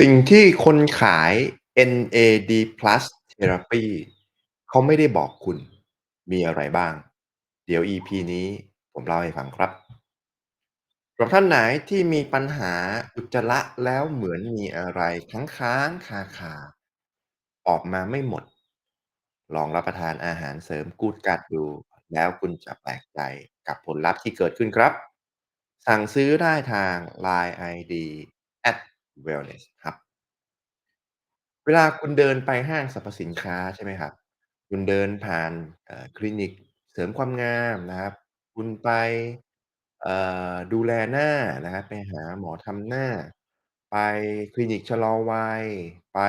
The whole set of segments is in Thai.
สิ่งที่คนขาย NAD+ Therapy เขาไม่ได้บอกคุณมีอะไรบ้าง เดี๋ยว EP นี้ผมเล่าให้ฟังครับสำหรับท่านไหนที่มีปัญหาอุจจาระแล้วเหมือนมีอะไรค้างๆคาๆออกมาไม่หมด ลองรับประทานอาหารเสริม Good Gut ดู แล้วคุณจะแปลกใจกับผลลัพธ์ที่เกิดขึ้นครับ สั่งซื้อได้ทาง LINE ID @wellness ครับเวลาคุณเดินไปห้างสรรพสินค้าใช่ไหมครับ คุณเดินผ่าน เอ่อ คลินิกเสริมความงามนะครับ คุณไป เอ่อ ดูแลหน้านะครับ ไปหาหมอทำหน้า ไปคลินิกชะลอวัย ไป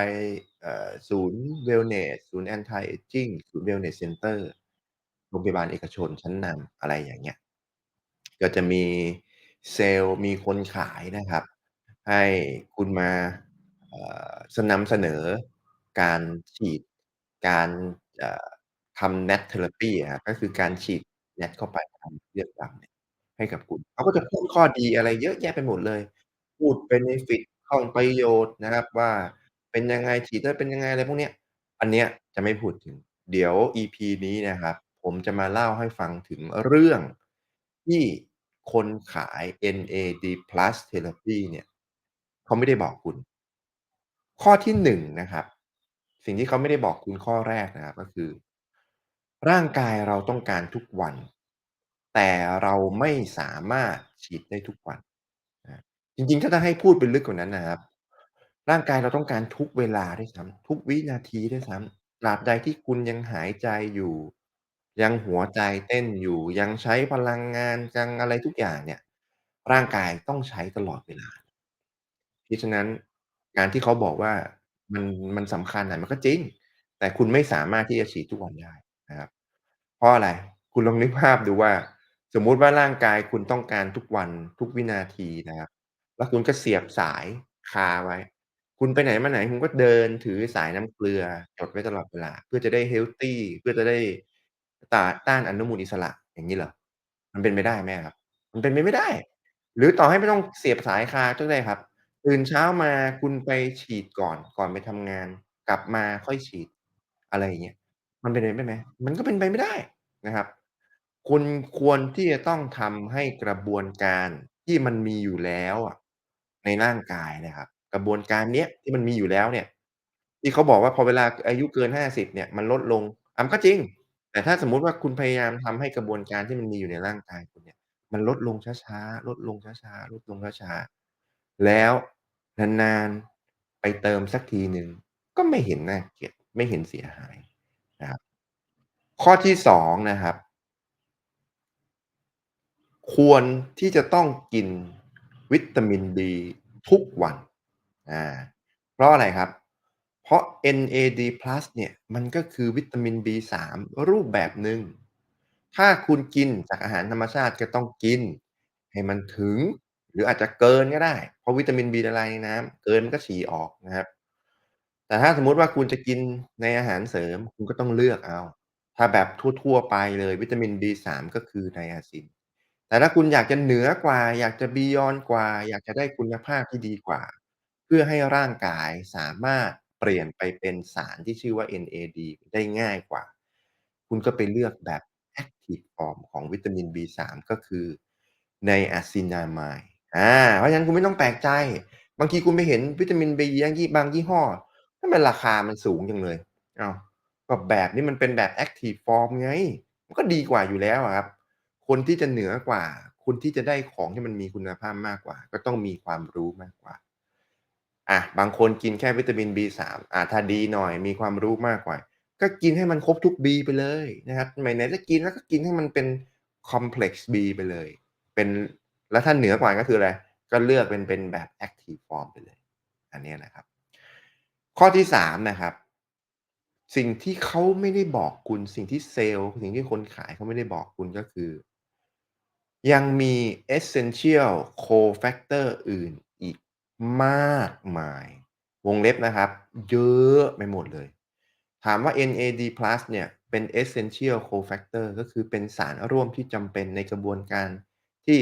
เอ่อ ศูนย์เวลเนสศูนย์ Anti Aging ศูนย์ Wellness Center โรงพยาบาลเอกชนชั้นนำ อะไรอย่างเงี้ย ก็จะมีเซลล์มีคนขายนะครับ ให้คุณมา เอ่อ ส นำเสนอการฉีด การ เอ่อ ทำ NAD Therapy อะครับ ก็คือการฉีด NAD เข้าไปทำเลือดดำเนี่ยให้กับคุณ เขาก็จะพูดข้อดีอะไรเยอะแยะไปหมดเลย พูด Benefit ข้อประโยชน์นะครับว่า เป็นยังไง ฉีดแล้วเป็นยังไง อะไรพวกเนี้ย อันเนี้ยจะไม่พูดถึง เดี๋ยว EP นี้นะครับ ผมจะมาเล่าให้ฟังถึงเรื่องที่คนขาย NAD+ Therapy เนี่ย เขาไม่ได้บอกคุณ ข้อที่1นะครับ สิ่งที่เขาไม่ได้บอกคุณข้อแรกนะครับก็คือ ร่างกายเราต้องการทุกวัน แต่เราไม่สามารถฉีดได้ทุกวันนะจริงๆ ถ้าจะให้พูดไปลึกกว่านั้นนะครับ ร่างกายเราต้องการทุกเวลาด้วยซ้ำทุกวินาทีด้วยซ้ำตราบใดที่คุณยังหายใจอยู่ ยังหัวใจเต้นอยู่ยังใช้พลังงานยังอะไรทุกอย่างเนี่ย ร่างกายต้องใช้ตลอดเวลา เพราะฉะนั้นการที่เขาบอกว่ามันมันสำคัญอะมันก็จริง แต่คุณไม่สามารถที่จะฉีดทุกวันได้นะครับ เพราะอะไรคุณลองนึกภาพดูว่า สมมุติว่าร่างกายคุณต้องการทุกวันทุกวินาทีนะครับ แล้วคุณก็เสียบสายคาไว้ คุณไปไหนมาไหนคุณก็เดินถือสายน้ำเกลือจดไว้ตลอดเวลา เพื่อจะได้เฮลทีเพื่อจะได้ต่าต้านอนุมูลอิสระอย่างงี้เหรอ?มันเป็นไปได้ไหมครับ?มันเป็นไปไม่ได้ หรือต่อให้ไม่ต้องเสียบสายคาก็ได้ครับ ตื่นเช้ามาคุณไปฉีดก่อน ก่อนไปทำงาน กลับมาค่อยฉีด อะไรอย่างเงี้ย มันเป็นไปได้ไหม?มันก็เป็นไปไม่ได้นะครับ คุณควรที่จะต้องทำให้กระบวนการที่มันมีอยู่แล้วอะ ในร่างกายนี่ยครับ กระบวนการเนี้ยที่มันมีอยู่แล้วเนี่ย ที่เขาบอกว่าพอเวลาอายุเกิน 50 เนี่ย มันลดลงอามันก็จริง แต่ถ้าสมมุติว่าคุณพยายามทำให้กระบวนการที่มันมีอยู่ในร่างกายคุณเนี่ย มันลดลงช้า ๆ ลดลงช้า ๆ ลดลงช้า ๆ แล้ว นานๆ ไปเติมสักทีหนึ่ง ก็ไม่เห็นน่าเกลียดไม่เห็นเสียหายนะครับ ข้อที่2นะครับ ควรที่จะต้องกินวิตามิน D ทุกวันอ่าเพราะอะไรครับ เพราะ NAD+ เนี่ยมันก็คือวิตามิน B3 รูปแบบหนึ่งถ้าคุณกินจากอาหารธรรมชาติก็ต้องกิน ให้มันถึง รืออาจจะเกินก็ได้ เพราะวิตามิน B ละลายในน้ำเกินมันก็ฉี่ออกนะครับ แต่ถ้าสมมุติว่าคุณจะกินในอาหารเสริม คุณก็ต้องเลือกเอา ถ้าแบบทั่ว ๆ ไปเลยวิตามิน B3 ก็คือ Niacin แต่ถ้าคุณอยากจะเหนือกว่า อยากจะ Beyond กว่า อยากจะได้คุณภาพที่ดีกว่า เพื่อให้ร่างกายสามารถเปลี่ยนไปเป็นสารที่ชื่อว่า NAD ได้ง่ายกว่า คุณก็ไปเลือกแบบ Active Form ของวิตามิน B3 ก็คือ Niacinamide อา อา เพราะฉะนั้นคุณไม่ต้องแปลกใจ บางทีคุณไปเห็นวิตามิน B บางยี่ บางยี่ห้อ ทำไมราคามันสูงจังเลย อ้าว ก็แบบนี้มันเป็นแบบ Active Form ไง มันก็ดีกว่าอยู่แล้วอะครับ คนที่จะเหนือกว่า คนที่จะได้ของที่มันมีคุณภาพมากกว่า ก็ต้องมีความรู้มากกว่า อะ บางคนกินแค่วิตามิน B3 อาถ้าดีหน่อย มีความรู้มากกว่า ก็กินให้มันครบทุก B ไปเลยนะครับ ไหน ๆ จะกินแล้วก็กินให้มันเป็น Complex B ไปเลย เป็น แล้วถ้าเหนือกว่าก็คืออะไร ก็เลือกเป็นเป็นแบบ Active Form ไปเลย อันนี้นะครับ ข้อที่3นะครับ สิ่งที่เขาไม่ได้บอกคุณสิ่งที่เซลล์สิ่งที่คนขายเขาไม่ได้บอกคุณก็คือ ยังมี Essential Cofactor อื่นอีกมากมาย วงเล็บนะครับ เยอะไปหมดเลย ถามว่า NAD+ เนี่ยเป็น Essential Cofactor ก็คือเป็นสารร่วมที่จำเป็นในกระบวนการที่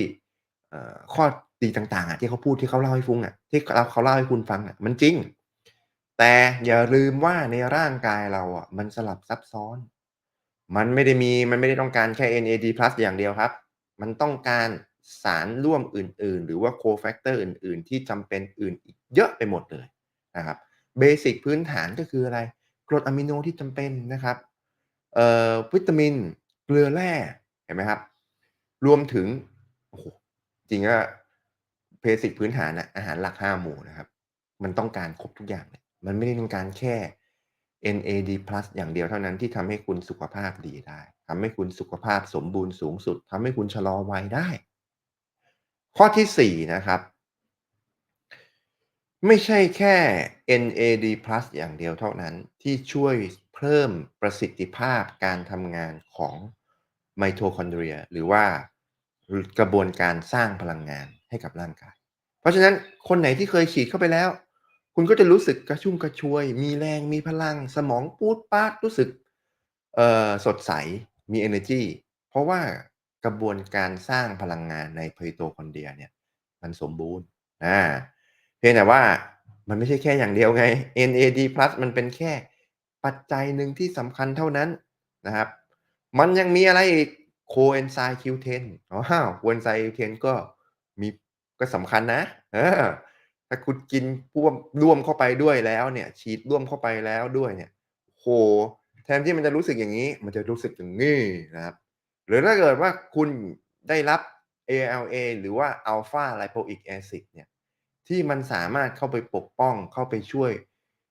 เอ่อดสิ่งต่างๆอะที่เขาพูดที่เขาเล่าให้ฟุ้งอะที่เขาเขาเล่าให้คุณฟังอะมันจริง แต่อย่าลืมว่าในร่างกายเราอะมันสลับซับซ้อน มันไม่ได้มีมันไม่ได้ต้องการแค่ NAD+ อย่างเดียวครับ มันต้องการสารร่วมอื่น ๆ หรือว่า cofactor อื่น ๆ ที่จำเป็นอื่นอีกเยอะไปหมดเลยนะครับเบสิกพื้นฐานก็คืออะไรกรดอะมิโนที่จำเป็นนะครับเอ่อวิตามิน เกลือแร่เห็นไหมครับ รวมถึง จริงก็เบสิกพื้นฐานนะอาหารหลัก5หมู่นะครับ มันต้องการครบทุกอย่างเลยมันไม่ได้ต้องการแค่ NAD+ อย่างเดียวเท่านั้นที่ทำให้คุณสุขภาพดีได้ทำให้คุณสุขภาพสมบูรณ์สูงสุดทำให้คุณชะลอวัยได้ ข้อที่4นะครับ ไม่ใช่แค่ NAD+ อย่างเดียวเท่านั้นที่ช่วยเพิ่มประสิทธิภาพการทำงานของ Mitochondria หรือว่า กระบวนการสร้างพลังงานให้กับร่างกาย เพราะฉะนั้นคนไหนที่เคยฉีดเข้าไปแล้ว คุณก็จะรู้สึกกระชุ่มกระชวย มีแรงมีพลัง สมองปูดปาดรู้สึกสดใสมีเอเนอร์จีเพราะว่ากระบวนการสร้างพลังงานใน Mitochondria เนี่ยมันสมบูรณ์อาเพียงแต่ว่ามันไม่ใช่แค่อย่างเดียวไง NAD+ มันเป็นแค่ปัจจัยหนึ่งที่สำคัญเท่านั้นนะครับ มันยังมีอะไรอีก Coenzyme Q10 อ้าว Coenzyme Q10 ก็มีก็สำคัญนะเออถ้าคุณกินพ่วมร่วมเข้าไปด้วยแล้วเนี่ย ฉีดร่วมเข้าไปแล้วด้วยเนี่ยโอ้โฮแทนที่มันจะรู้สึกอย่างงี้ มันจะรู้สึกอย่างงี้นะครับ หรือถ้าเกิดว่าคุณได้รับ ALA หรือว่า Alpha Lipoic Acid เนี่ยที่มันสามารถเข้าไปปกป้องเข้าไปช่วย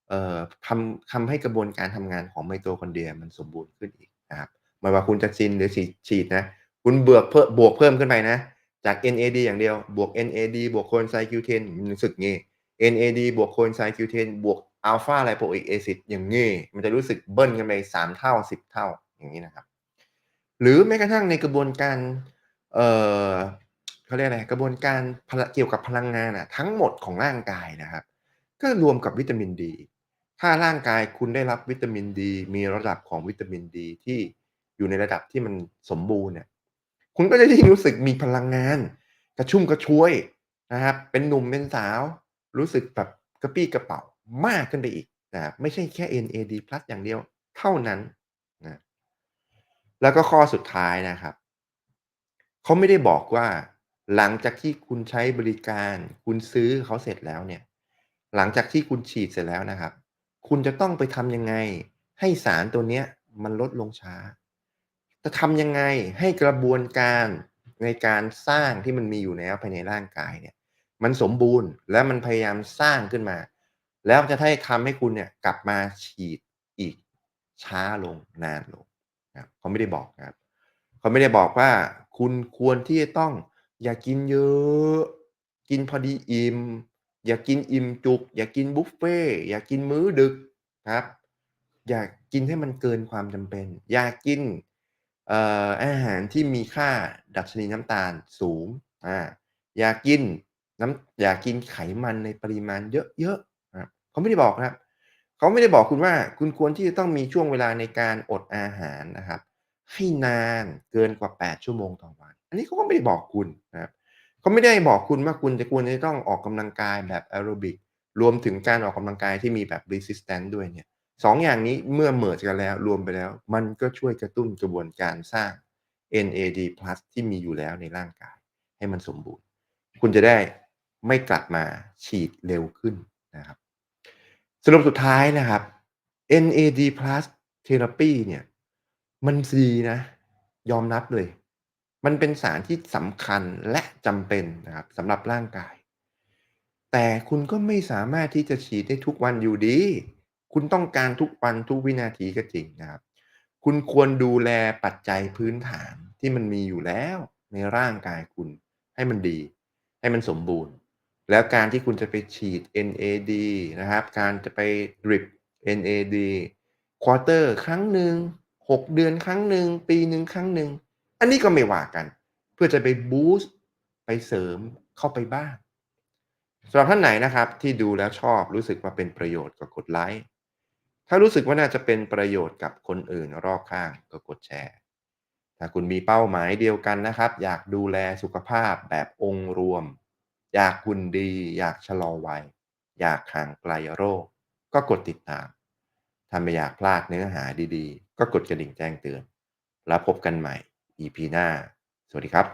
เอ่อทำทำให้กระบวนการทำงานของ Mitochondria มันสมบูรณ์ขึ้นอีกนะครับ ไม่ว่าคุณจะกินหรือฉีดฉีดนะ คุณเบือกเพิ่มบวกเพิ่มขึ้นไปนะ จาก NAD อย่างเดียว บวก NAD บวก Coenzyme Q10 มันรู้สึกงี้ NAD บวก Coenzyme Q10 บวก Alpha Lipoic Acid อย่างงี้ มันจะรู้สึกเบิ้ลกันไป3เท่า10เท่าอย่างงี้นะครับ หรือแม้กระทั่งในกระบวนการ เอ่อเขาเรียกอะไรกระบวนการเกี่ยวกับพลังงานอะทั้งหมดของร่างกายนะครับ ก็รวมกับวิตามินดี ถ้าร่างกายคุณได้รับวิตามินดี มีระดับของวิตามินดีที่ อยู่ในระดับที่มันสมบูรณ์เนี่ยคุณก็จะยิ่งรู้สึกมีพลังงาน กระชุ่มกระชวยนะครับเป็นหนุ่มเป็นสาว รู้สึกแบบกระปี้กระเปร่ามากขึ้นไปอีกนะไม่ใช่แค่ NAD+ อย่างเดียวเท่านั้นนะแล้วก็ข้อสุดท้ายนะครับ เขาไม่ได้บอกว่า หลังจากที่คุณใช้บริการ คุณซื้อเขาเสร็จแล้วเนี่ย หลังจากที่คุณฉีดเสร็จแล้วนะครับ คุณจะต้องไปทำยังไง ให้สารตัวเนี้ยมันลดลงช้า จะทำยังไงให้กระบวนการในการสร้างที่มันมีอยู่แล้วภายในร่างกายเนี่ยมันสมบูรณ์และมันพยายามสร้างขึ้นมา แล้วจะให้ทำให้คุณเนี่ยกลับมาฉีดอีกช้าลงนานลงนะครับเขาไม่ได้บอกนะครับเขาไม่ได้บอกว่าคุณควรที่จะต้องอย่ากินเยอะ กินพอดีอิ่มอย่ากินอิ่มจุก อย่ากินบุฟเฟต์อย่ากินมื้อดึกครับ อย่ากินให้มันเกินความจำเป็น อย่ากิน อาหารที่มีค่าดัชนีน้ำตาลสูงอาอย่ากินน้ำอย่ากินไขมันในปริมาณเยอะๆนะเขาไม่ได้บอกนะครับเขาไม่ได้บอกคุณว่าคุณควรที่จะต้องมีช่วงเวลาในการอดอาหารนะครับ ให้นานเกินกว่า 8 ชั่วโมงต่อวัน อันนี้เขาก็ไม่ได้บอกคุณนะครับเขาไม่ได้บอกคุณว่าคุณจะควรจะต้องออกกำลังกายแบบแอโรบิกรวมถึงการออกกำลังกายที่มีแบบ resistance ด้วยเนี่ย สองอย่างนี้เมื่อ merge กันแล้วรวมไปแล้ว มันก็ช่วยกระตุ้นกระบวนการสร้าง NAD+ ที่มีอยู่แล้วในร่างกาย ให้มันสมบูรณ์ คุณจะได้ไม่กลับมาฉีดเร็วขึ้นนะครับสรุปสุดท้ายนะครับ NAD+ Therapy เนี่ย มันดีนะ ยอมรับเลย มันเป็นสารที่สำคัญและจำเป็นนะครับสำหรับร่างกาย แต่คุณก็ไม่สามารถที่จะฉีดได้ทุกวันอยู่ดี คุณต้องการทุกวันทุกวินาทีก็จริงนะครับ คุณควรดูแลปัจจัยพื้นฐานที่มันมีอยู่แล้วในร่างกายคุณให้มันดี ให้มันสมบูรณ์ แล้วการที่คุณจะไปฉีด NAD นะครับ การจะไป drip NAD ควอเตอร์ครั้งหนึ่ง6 เดือนครั้งหนึ่งปีหนึ่งครั้งหนึ่งอันนี้ก็ไม่ว่ากัน เพื่อจะไปบูสต์ไปเสริมเข้าไปบ้างสำหรับท่านไหนนะครับที่ดูแล้วชอบรู้สึกว่าเป็นประโยชน์ก็กดไลค์ ถ้ารู้สึกว่าน่าจะเป็นประโยชน์กับคนอื่นรอบข้างก็กดแชร์ ถ้าคุณมีเป้าหมายเดียวกันนะครับ อยากดูแลสุขภาพแบบองค์รวม อยากหุ่นดี อยากชะลอวัย อยากห่างไกลโรค ก็กดติดตาม ถ้าไม่อยากพลาดเนื้อหาดีๆ ก็กดกระดิ่งแจ้งเตือน แล้วพบกันใหม่ EP หน้า สวัสดีครับ